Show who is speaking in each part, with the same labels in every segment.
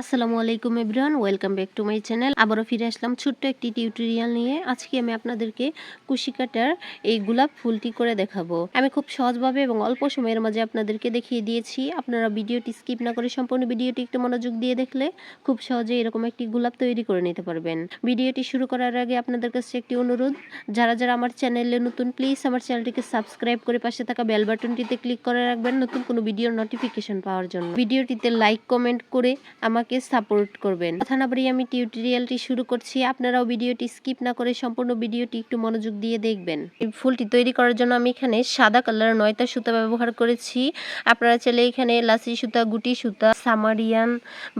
Speaker 1: আসসালামু আলাইকুম everyone, welcome back to my channel. আবারও ফিরে আসলাম ছোট্ট একটি টিউটোরিয়াল নিয়ে। আজকে আমি আপনাদেরকে কুশি কাটার এই গোলাপ ফুলটি করে দেখাবো। আমি খুব সহজভাবে এবং অল্প সময়ের মাঝে আপনাদেরকে দেখিয়ে দিয়েছি। আপনারা ভিডিওটি স্কিপ না করে সম্পূর্ণ ভিডিওটি একটু মনোযোগ দিয়ে দেখলে খুব সহজে এরকম একটি গোলাপ তৈরি করে নিতে পারবেন। ভিডিওটি শুরু করার আগে আপনাদের কাছে একটি অনুরোধ, যারা যারা আমার চ্যানেলে নতুন, প্লিজ আমার চ্যানেলটিকে সাবস্ক্রাইব করে পাশে থাকা বেল বাটনটিতে ক্লিক করে রাখবেন নতুন কোনো ভিডিওর নোটিফিকেশন পাওয়ার জন্য। ভিডিওটিতে লাইক, কমেন্ট করে আমাকে সাপোর্ট করবেন। কথা না আমি টিউটোরিয়ালটি শুরু করছি। আপনারাও ভিডিওটি স্কিপ না করে সম্পূর্ণ ভিডিওটি একটু মনোযোগ দিয়ে দেখবেন। ফুলটি তৈরি করার জন্য আমি এখানে সাদা কালার নয়তা সুতা ব্যবহার করেছি। আপনারা চাইলে এখানে লাসি সুতা, গুটি সুতা সামারিয়ান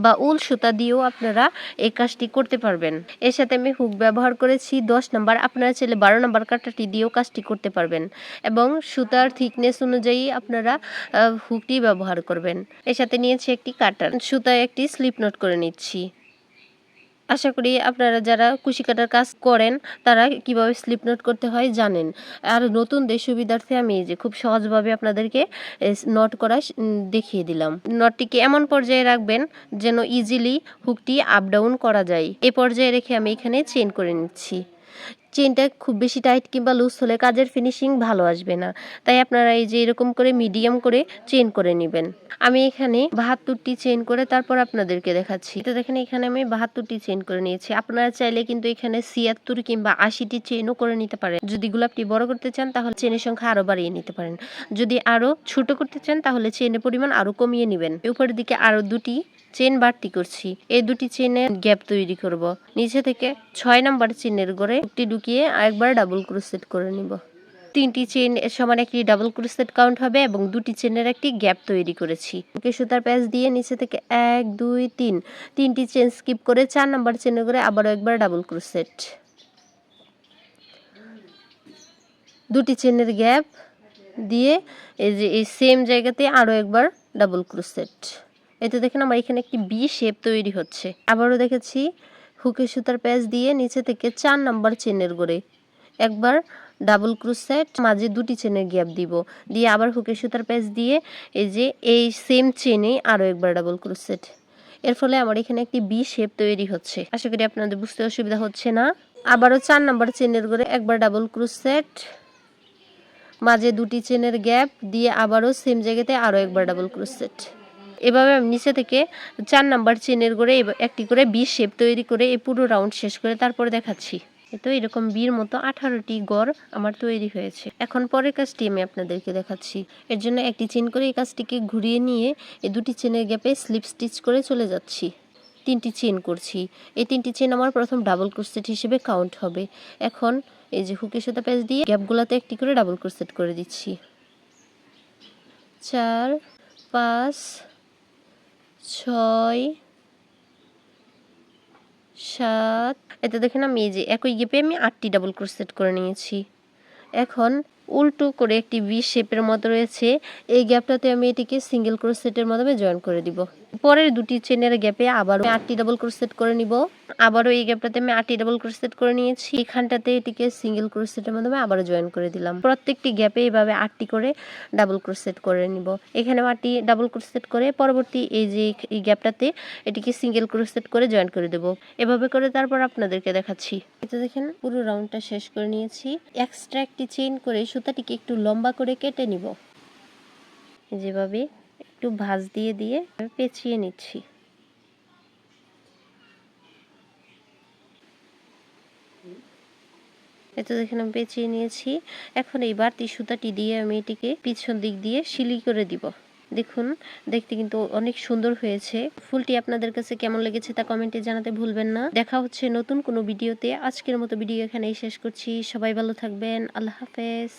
Speaker 1: বা উল সুতা দিয়েও আপনারা এই কাজটি করতে পারবেন। এর সাথে আমি হুক ব্যবহার করেছি দশ নাম্বার, আপনারা চাইলে বারো নাম্বার কাটাটি দিয়েও কাজটি করতে পারবেন এবং সুতার থিকনেস অনুযায়ী আপনারা হুকটি ব্যবহার করবেন। এর সাথে নিয়েছি একটি কাটার, সুতায় একটি স্লিপ নোট করে নিচ্ছি। আশা করি আপনারা যারা কুশি কাটার কাজ করেন, তারা কীভাবে স্লিপ নোট করতে হয় জানেন। আর নতুন দেশ সুবিধার্থে আমি যে খুব সহজভাবে আপনাদেরকে নট করা দেখিয়ে দিলাম। নটটিকে এমন পর্যায়ে রাখবেন যেন ইজিলি হুকটি আপ ডাউন করা যায়। এ পর্যায়ে রেখে আমি এখানে চেন করে নিচ্ছি। চেনটা খুব বেশি টাইট কিংবা লুজ হলে কাজের ফিনিশিং ভালো আসবে না। তাই আপনারা এই যে এরকম করে মিডিয়াম করে চেন করে নেবেন। আমি এখানে বাহাত্তরটি চেন করে তারপর আপনাদেরকে দেখাচ্ছি। তো দেখেন, এখানে আমি বাহাত্তরটি চেন করে নিয়েছি। আপনারা চাইলে কিন্তু এখানে ছিয়াত্তর কিংবা আশিটি চেনও করে নিতে পারেন। যদি গোলাপটি বড় করতে চান, তাহলে চেনের সংখ্যা আরও বাড়িয়ে নিতে পারেন। যদি আরও ছোট করতে চান, তাহলে চেনের পরিমাণ আরও কমিয়ে নেবেন। উপরের দিকে আরও দুটি চেন বাড়তি করছি। এই দুটি চেনের গ্যাপ তৈরি করব। নিচে থেকে ছয় নাম্বার চেনের গড়ে একটি ঢুকিয়ে একবার ডাবল ক্রোসেট করে নিব। তিনটি চেন সমান একটি ডাবল ক্রোসেট কাউন্ট হবে এবং দুটি চেনের একটি গ্যাপ তৈরি করেছি। ওকে সুতার প্যাচ দিয়ে নিচে থেকে এক, দুই, তিন। তিনটি চেন স্কিপ করে চার নাম্বার চেনের করে আবারও একবার ডাবল ক্রোসেট দুটি চেনের গ্যাপ দিয়ে এই যে, এই সেম জায়গাতে আরও একবার ডাবল ক্রোসেট এতে দেখেন আমার এখানে একটি বি শেপ তৈরি হচ্ছে। আবারও দেখেছি হুকে সুতার প্যাচ দিয়ে নিচে থেকে চার নাম্বার চেনের গড়ে। একবার ডাবল ক্রোসেট মাঝে দুটি চেনের গ্যাপ দিব। দিয়ে আবার হুকে সুতার প্যাচ দিয়ে এই যে এই সেম চেনে আরও একবার ডাবল ক্রোসেট এর ফলে আমার এখানে একটি বি শেপ তৈরি হচ্ছে। আশা করি আপনাদের বুঝতে অসুবিধা হচ্ছে না। আবারও চার নাম্বার চেনের গড়ে একবার ডাবল ক্রোসেট মাঝে দুটি চেনের গ্যাপ দিয়ে আবারও সেম জায়গাতে আরও একবার ডাবল ক্রোসেট এভাবে আমি নিচে থেকে চার নাম্বার চেনের করে একটি করে বিশ শেপ তৈরি করে এই পুরো রাউন্ড শেষ করে তারপরে দেখাচ্ছি। তো এরকম বির মতো আঠারোটি গড় আমার তৈরি হয়েছে। এখন পরের কাজটি আমি আপনাদেরকে দেখাচ্ছি। এর জন্য একটি চেন করে এই কাজটিকে ঘুরিয়ে নিয়ে এই দুটি চেনের গ্যাপে স্লিপ স্টিচ করে চলে যাচ্ছি। তিনটি চেন করছি। এই তিনটি চেন আমার প্রথম ডাবল ক্রোসেট হিসেবে কাউন্ট হবে। এখন এই যে হুকের সাথে প্যাচ দিয়ে গ্যাপগুলোতে একটি করে ডাবল ক্রোসেট করে দিচ্ছি। চার, পাঁচ ছয়, সাত এতে দেখেন আমি এই যে একই গেপে আমি আটটি ডাবল ক্রোসেট করে নিয়েছি। এখন উল্টো করে একটি ভি শেপের মতো রয়েছে। এই গ্যাপটাতে আমি এটিকে সিঙ্গেল ক্রোসেটের মাধ্যমে জয়েন করে দিব। পরের দুটি চেনের গ্যাপে আবারও আটটি ডাবল ক্রোসেট করে নিব। আবারও এই গ্যাপটাতে আমি আটটি ডাবল ক্রোসেট করে নিয়েছি। এখানটাতে এটিকে সিঙ্গেল ক্রোসেটের মাধ্যমে আবারও জয়েন করে দিলাম। প্রত্যেকটি গ্যাপে এভাবে আটটি করে ডাবল ক্রোসেট করে নিব। এখানে আটটি ডাবল ক্রোসেট করে পরবর্তী এই যে এই গ্যাপটাতে এটিকে সিঙ্গেল ক্রোসেট করে জয়েন করে দেব। এভাবে করে তারপর আপনাদেরকে দেখাচ্ছি। এটা দেখেন, পুরো রাউন্ডটা শেষ করে নিয়েছি। এক্সট্রা একটি চেইন করে সুতাটিকে একটু লম্বা করে কেটে নিব। যেভাবে একটু ভাঁজ দিয়ে দিয়ে পেঁচিয়ে নিচ্ছি। এতো দেখেন আমি পেঁচিয়ে নিয়েছি। এখন এই বাড়তি সুতাটি দিয়ে আমি এটিকে পিছন দিক দিয়ে সিলি করে দিব। দেখুন, দেখতে কিন্তু অনেক সুন্দর হয়েছে। ফুলটি আপনাদের কাছে কেমন লেগেছে তা কমেন্টে জানাতে ভুলবেন না। দেখা হচ্ছে নতুন কোনো ভিডিওতে। আজকের মতো ভিডিও এখানেই শেষ করছি। সবাই ভালো থাকবেন। আল্লাহ হাফেজ।